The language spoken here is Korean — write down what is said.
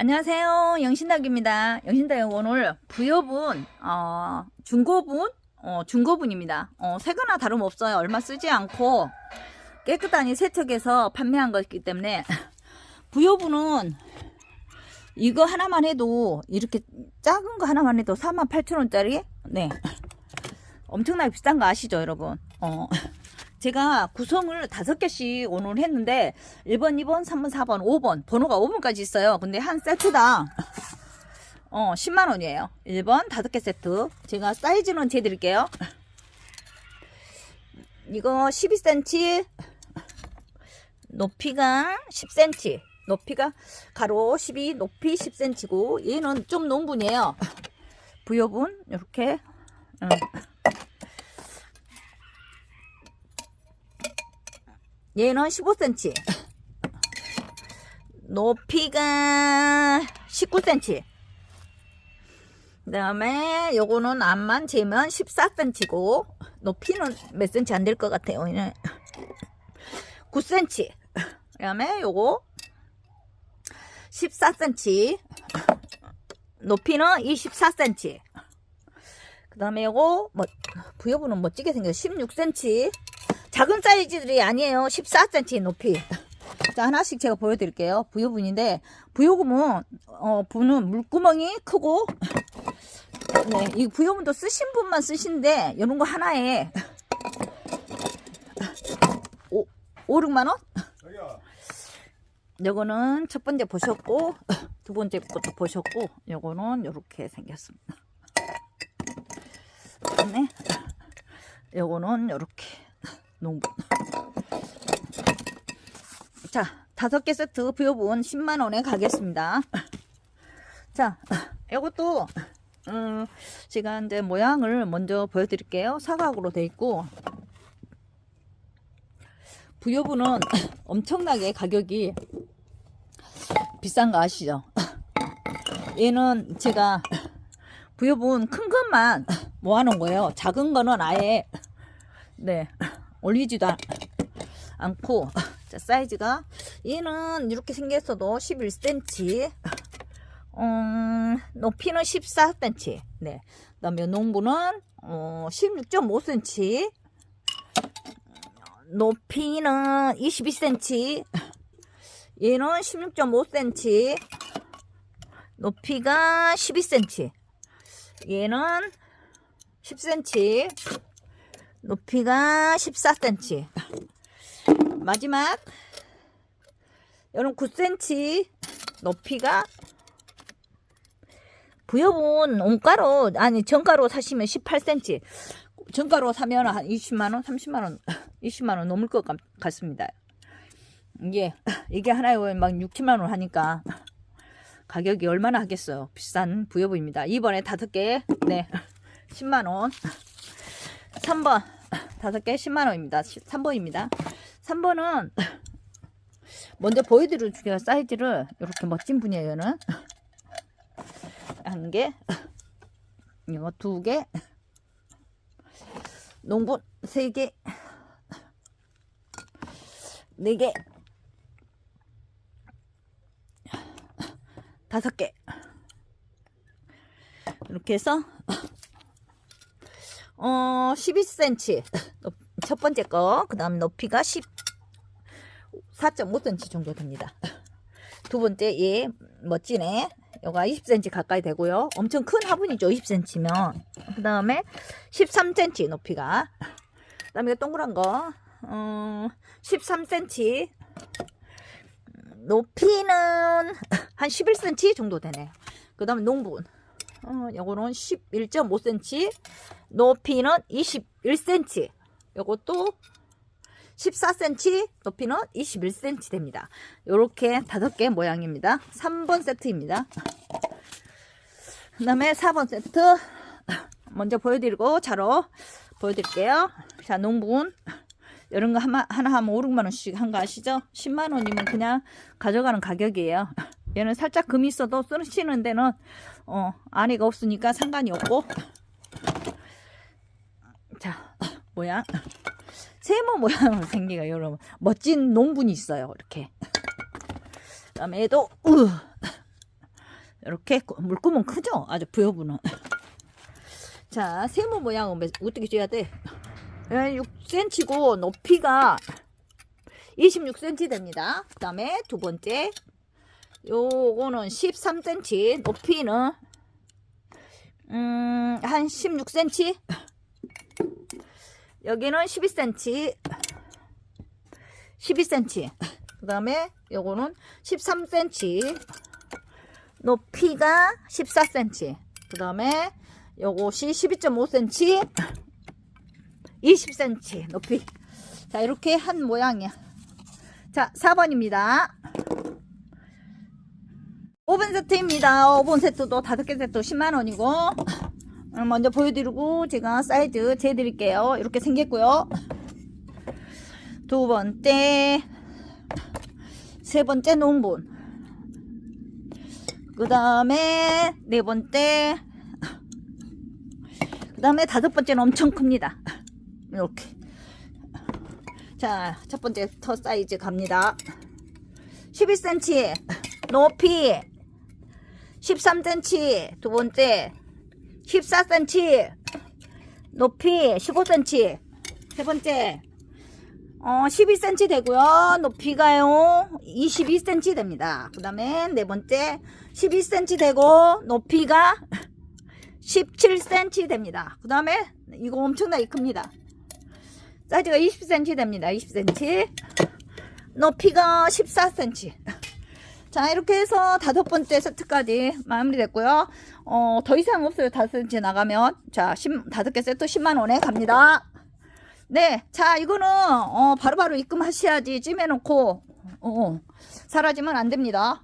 안녕하세요. 영신닭입니다. 영신닭 오늘 부여분, 어, 중고분, 어, 중고분입니다. 어, 색거나 다름없어요. 얼마 쓰지 않고 깨끗하니 세척해서 판매한 거기 때문에 부여분은 이거 하나만 해도 이렇게 작은 거 하나만 해도 48,000원짜리? 네. 엄청나게 비싼 거 아시죠, 여러분? 어. 제가 구성을 다섯 개씩 오늘 했는데 1번, 2번, 3번, 4번, 5번 번호가 5번까지 있어요. 근데 한 세트당 어 10만 원이에요. 1번 다섯 개 세트. 제가 사이즈는 재 드릴게요. 이거 12cm 높이가 10cm 높이가 가로 12 높이 10cm고 얘는 좀 농분이에요. 부여분 이렇게 음. 얘는 15cm. 높이가 19cm. 그 다음에 요거는 앞만 재면 14cm고, 높이는 몇 cm 안 될 것 같아요. 얘는 9cm. 그 다음에 요거 14cm. 높이는 24cm. 그 다음에 요거, 뭐, 부여부는 멋지게 생겼어. 16cm. 작은 사이즈들이 아니에요. 14cm 높이. 자, 하나씩 제가 보여드릴게요. 부요분인데, 부요금은, 어, 부는 물구멍이 크고, 네, 이 부요분도 쓰신 분만 쓰신데, 이런 거 하나에, 5, 5, 6만원? 요거는 첫 번째 보셨고, 두 번째 것도 보셨고, 요거는 요렇게 생겼습니다. 네. 요거는 요렇게. 농분. 자, 다섯 개 세트 비어본 10만원에 가겠습니다. 자, 이것도, 음, 제가 이제 모양을 먼저 보여드릴게요. 사각으로 돼 있고, 부여분은 엄청나게 가격이 비싼 거 아시죠? 얘는 제가 부여분 큰 것만 모아놓은 거예요. 작은 거는 아예, 네, 올리지도 않, 않고 자, 사이즈가. 얘는 이렇게 생겼어도 11cm 음, 높이는 14cm 네. 그 다음에 농부는 어, 16.5cm 높이는 22cm 얘는 16.5cm 높이가 12cm 얘는 10cm 높이가 14cm. 마지막. 이런 9cm 높이가 부여분 온가로 아니 정가로 사시면 18cm 정가로 사면 한 20만원 30만원 20만원 넘을 것 같, 같습니다. 이게 이게 하나에 막 6, 7만원 하니까 가격이 얼마나 하겠어요 비싼 부여분입니다. 이번에 다섯 개 네 10만원. 3번 다섯 개 10만원입니다. 3번입니다. 3번은 먼저 보여드릴 줄게요 사이즈를 이렇게 멋진 분이에요 얘는. 한 개 이거 두 개 농분 세 개 네 개 다섯 개. 이렇게 해서 어, 12cm. 첫 번째 거. 그 다음 높이가 10, 4.5cm 정도 됩니다. 두 번째, 얘, 멋지네. 요가 20cm 가까이 되고요. 엄청 큰 화분이죠. 20cm면. 그 다음에 13cm 높이가. 그 다음에 동그란 거. 어, 13cm. 높이는 한 11cm 정도 되네요. 그 다음에 농분. 어, 요거는 11.5cm. 높이는 21cm. 요것도 14cm, 높이는 21cm 됩니다. 요렇게 다섯 개 모양입니다. 3번 세트입니다. 그 다음에 4번 세트. 먼저 보여드리고 자로 보여드릴게요. 자, 농분. 이런 거 하나, 하나 하면 5, 6만원씩 한 거 아시죠? 10만원이면 그냥 가져가는 가격이에요. 얘는 살짝 금이 있어도 쓰시는 데는, 어, 안에가 없으니까 상관이 없고. 자, 모양. 세모 모양으로 생기가 여러분. 멋진 농분이 있어요. 이렇게. 그 다음에 얘도, 으. 이렇게 물구멍 크죠? 아주 부여부는. 자, 세모 모양은 몇- 어떻게 줘야 돼? 6cm고 높이가 26cm 됩니다. 그 다음에 두 번째, 요거는 13cm, 높이는 음, 한 16cm. 여기는 12cm. 12cm. 그 다음에 요거는 13cm. 높이가 14cm. 그 다음에 요것이 12.5cm. 20cm 높이. 자, 이렇게 한 모양이야. 자, 4번입니다. 5번 세트입니다. 5번 세트도 5개 세트 10만원이고. 먼저 보여드리고 제가 사이즈 재드릴게요. 이렇게 생겼고요. 두 번째, 세 번째 농분. 그 다음에 네 번째, 그 다음에 다섯 번째는 엄청 큽니다. 이렇게. 자, 첫 번째 터 사이즈 갑니다. 11cm 높이 13cm 두 번째 14cm 높이 15cm 세 번째. 어 12cm 되고요. 높이가요 22cm 됩니다. 그 다음에 네 번째. 12cm 되고 높이가 17cm 됩니다. 그 다음에 이거 엄청나게 큽니다. 사이즈가 20cm 됩니다. 20cm 높이가 14cm 자 이렇게 해서 다섯 번째 세트까지 마무리됐고요. 어, 더 이상 없어요. 다섯 번째 나가면. 자 10, 다섯 개 세트 10만 원에 갑니다. 네, 자 이거는 어, 바로바로 입금하셔야지 찜해놓고 어, 사라지면 안 됩니다